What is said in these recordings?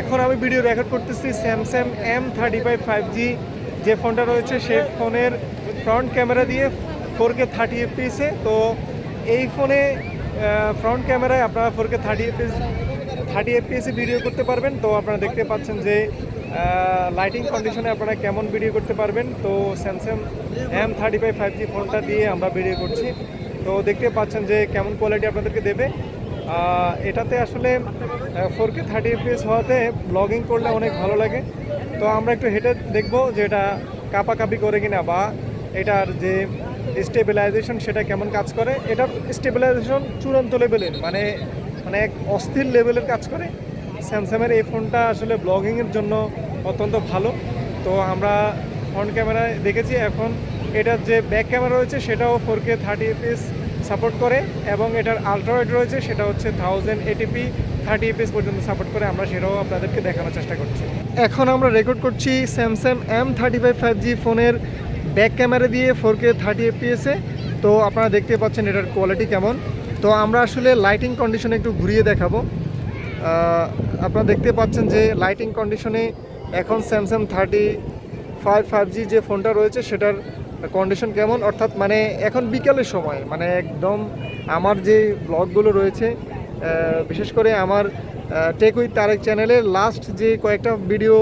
এখন আমি video record করতেছি Samsung M thirty five five G যে ফোনটা রয়েছে সেই ফোনের ফ্রন্ট ক্যামেরা দিয়ে ফোর কে থার্টি এফপিএসে তো এই ফোনে ফ্রন্ট ক্যামেরায় আপনারা four K thirty FPS thirty এফপিএসে video করতে পারবেন। তো আপনারা দেখতে পাচ্ছেন যে লাইটিং কন্ডিশনে আপনারা কেমন ভিডিও করতে পারবেন। তো Samsung M thirty five five G ফোনটা দিয়ে আমরা ভিডিও করছি। তো দেখতে পাচ্ছেন যে কেমন কোয়ালিটি আপনাদেরকে দেবে। এটাতে আসলে ফোর কে থার্টি এফপিএস হওয়াতে ব্লগিং করলে অনেক ভালো লাগে। তো আমরা একটু হেঁটে দেখব যে এটা কাপাকাপি করে কিনা বা এটার যে স্টেবিলাইজেশন সেটা কেমন কাজ করে। এটার স্টেবিলাইজেশন চূড়ান্ত লেভেলের মানে মানে এক অস্থির লেভেলের কাজ করে। স্যামসাংয়ের এই ফোনটা আসলে ব্লগিংয়ের জন্য অত্যন্ত ভালো। তো আমরা ফ্রন্ট ক্যামেরায় দেখেছি, এখন এটার যে ব্যাক ক্যামেরা রয়েছে সেটাও four K thirty FPS support করে এবং এটার আলট্রাওয়েড রয়েছে, সেটা হচ্ছে thousand eighty p thirty FPS পর্যন্ত সাপোর্ট করে আমরা সেটাও আপনাদেরকে দেখানোর চেষ্টা করছি। এখন আমরা রেকর্ড করছি Samsung M thirty five five G ফোনের ব্যাক ক্যামেরা দিয়ে ফোর কে থার্টি এপিএসে তো আপনারা দেখতে পাচ্ছেন এটার কোয়ালিটি কেমন। তো আমরা আসলে লাইটিং কন্ডিশনে একটু ঘুরিয়ে দেখাবো। আপনারা দেখতে পাচ্ছেন যে লাইটিং কন্ডিশনে এখন Samsung thirty five five G যে ফোনটা রয়েছে, সেটার কন্ডিশন কেমন? অর্থাৎ মানে এখন বিকালের সময় মানে একদম আমার যে ব্লগগুলো রয়েছে বিশেষ করে আমার টেক উইথ তারেক চ্যানেলের লাস্ট যে কয়েকটা ভিডিও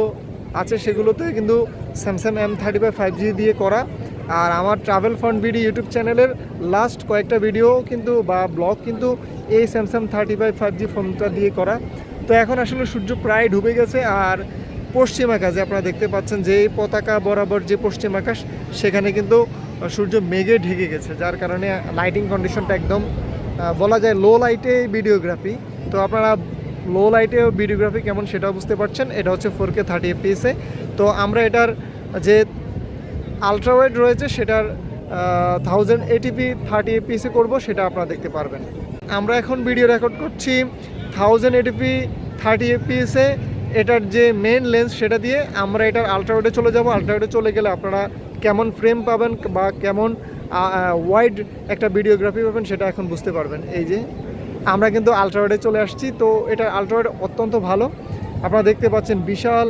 আছে সেগুলোতে কিন্তু Samsung M thirty five five G দিয়ে করা। আর আমার ট্রাভেল ফান্ড ভিডিও ইউটিউব চ্যানেলের লাস্ট কয়েকটা ভিডিও কিন্তু বা ব্লগ কিন্তু এই Samsung thirty five five G ফোনটা দিয়ে করা। তো এখন আসলে সূর্য প্রায় ডুবে গেছে আর পশ্চিম আকাশে আপনারা দেখতে পাচ্ছেন যে পতাকা বরাবর যে পশ্চিম আকাশ, সেখানে কিন্তু সূর্য মেঘে ঢেকে গেছে, যার কারণে লাইটিং কন্ডিশনটা একদম বলা যায় লো লাইটে ভিডিওগ্রাফি। তো আপনারা লো লাইটে ভিডিওগ্রাফি কেমন সেটাও বুঝতে পারছেন। এটা হচ্ছে ফোর কে থার্টি এপিএসে তো আমরা এটার যে আলট্রাওয়েড রয়েছে, সেটার থাউজেন্ড এটিপি থার্টি এপিএসে করব, সেটা আপনারা দেখতে পারবেন। আমরা এখন ভিডিও রেকর্ড করছি থাউজেন্ড এটিপি থার্টি এপিএসে এটার যে মেন লেন্স সেটা দিয়ে আমরা এটার আলট্রাওয়েডে চলে যাব। আলট্রাওয়েডে চলে গেলে আপনারা কেমন ফ্রেম পাবেন বা কেমন ওয়াইড একটা ভিডিওগ্রাফি পাবেন, সেটা এখন বুঝতে পারবেন। এই যে, আমরা কিন্তু আলট্রাওয়েডে চলে আসছি, তো এটার আলট্রাওয়েড অত্যন্ত ভালো। আপনারা দেখতে পাচ্ছেন বিশাল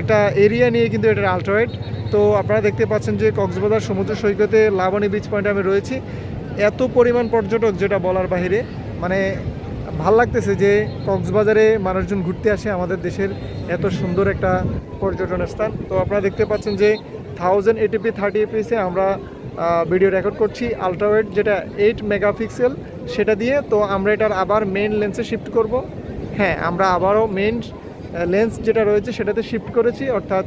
একটা এরিয়া নিয়ে কিন্তু এটার আলট্রাওয়েড তো আপনারা দেখতে পাচ্ছেন যে কক্সবাজার সমুদ্র সৈকতে লাবণী বিচ পয়েন্টে আমি রয়েছি। এত পরিমাণ পর্যটক যেটা বলার বাইরে মানে ভালো লাগতেছে যে কক্সবাজারে মানুষজন ঘুরতে আসে আমাদের দেশের এত সুন্দর একটা পর্যটন স্থান। তো আপনারা দেখতে পাচ্ছেন যে থাউজেন্ড এটিপি থার্টি এপিসে আমরা ভিডিও রেকর্ড করছি আলট্রাওয়েড যেটা এইট মেগাপিক্সেল সেটা দিয়ে। তো আমরা এটার আবার মেন লেন্সে শিফট করব। হ্যাঁ আমরা আবারও মেন লেন্স যেটা রয়েছে সেটাতে শিফট করেছি, অর্থাৎ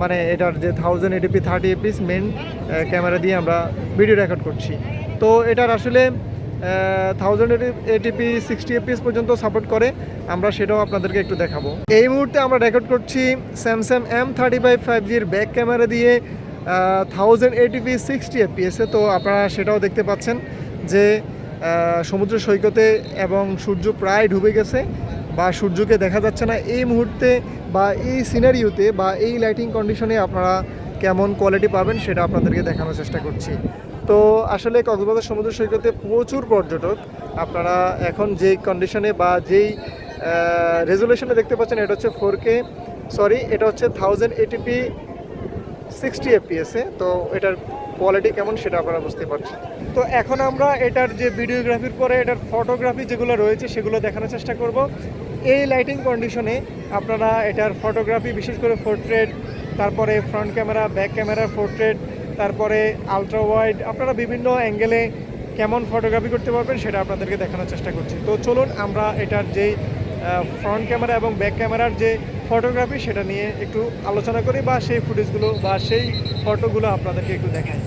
মানে এটার যে thousand eighty p thirty FPS main camera দিয়ে আমরা ভিডিও রেকর্ড করছি। তো এটার আসলে thousand eighty p sixty FPS পর্যন্ত সাপোর্ট করে। আমরা সেটাও আপনাদেরকে একটু দেখাবো। এই মুহূর্তে আমরা রেকর্ড করছি Samsung M thirty five five জির ব্যাক ক্যামেরা দিয়ে। থাউজেন্ড এটিপি সিক্সটি এপিএসে তো আপনারা সেটাও দেখতে পাচ্ছেন যে সমুদ্র সৈকতে এবং সূর্য প্রায় ডুবে গেছে বা সূর্যকে দেখা যাচ্ছে না। এই মুহূর্তে বা এই সিনারিওতে বা এই লাইটিং কন্ডিশনে আপনারা কেমন কোয়ালিটি পাবেন সেটা আপনাদেরকে দেখানোর চেষ্টা করছি। তো আসলে কক্সবাজার সমুদ্র সৈকতে প্রচুর পর্যটক। আপনারা এখন যেই কন্ডিশনে বা যেই রেজুলেশনে দেখতে পাচ্ছেন, এটা হচ্ছে ফোর কে সরি এটা হচ্ছে থাউজেন্ড এটিপি সিক্সটি এফপিএসে তো এটার কোয়ালিটি কেমন সেটা আপনারা বুঝতে পারছেন। তো এখন আমরা এটার যে ভিডিওগ্রাফির পরে, এটার ফটোগ্রাফি যেগুলো রয়েছে, সেগুলো দেখানোর চেষ্টা করব। এই লাইটিং কন্ডিশনে আপনারা এটার ফটোগ্রাফি বিশেষ করে পোর্ট্রেট তারপরে front camera back camera portrait তারপরে আলট্রা ওয়াইড আপনারা বিভিন্ন অ্যাঙ্গেলে কেমন ফটোগ্রাফি করতে পারবেন সেটা আপনাদেরকে দেখানোর চেষ্টা করছি। তো চলুন আমরা এটার যেই ফ্রন্ট ক্যামেরা এবং ব্যাক ক্যামেরার যে ফটোগ্রাফি সেটা নিয়ে একটু আলোচনা করি বা সেই ফুটেজগুলো বা সেই ফটোগুলো আপনাদেরকে একটু দেখাই।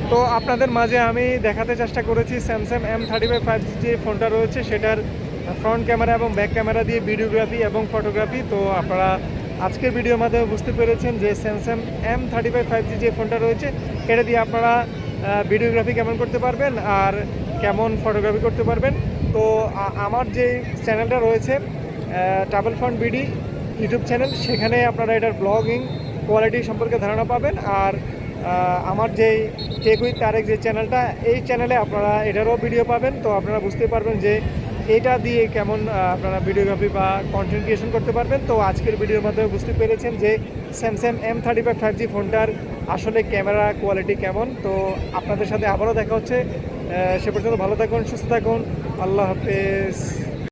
তো আপনাদের মাঝে আমি দেখাতে চেষ্টা করেছি Samsung M thirty five five যে ফোনটা রয়েছে, সেটার ফ্রন্ট ক্যামেরা এবং ব্যাক ক্যামেরা দিয়ে ভিডিওগ্রাফি এবং ফটোগ্রাফি। তো আপনারা আজকের ভিডিওর মাধ্যমে বুঝতে পেরেছেন যে Samsung M thirty five five G যে ফোনটা রয়েছে এটা দিয়ে আপনারা ভিডিওগ্রাফি কেমন করতে পারবেন আর কেমন ফটোগ্রাফি করতে পারবেন। তো আমার যে চ্যানেলটা রয়েছে travel fund BD YouTube channel, সেখানে আপনারা এটার ব্লগিং, কোয়ালিটি সম্পর্কে ধারণা পাবেন। আর আমার যেই টেক উইথ তারেক যে চ্যানেলটা, এই চ্যানেলে আপনারা এটারও ভিডিও পাবেন। তো আপনারা বুঝতে পারবেন যে এটা দিয়ে কেমন আপনারা ভিডিওগ্রাফি বা কন্টেন্ট ক্রিয়েশন করতে পারবেন? তো আজকের ভিডিওর মাধ্যমে বুঝতে পেরেছেন যে Samsung M thirty five five G ফোনটার আসলে ক্যামেরা কোয়ালিটি কেমন। তো আপনাদের সাথে আবারও দেখা হচ্ছে। সে পর্যন্ত ভালো থাকুন, সুস্থ থাকুন। আল্লাহ হাফেজ।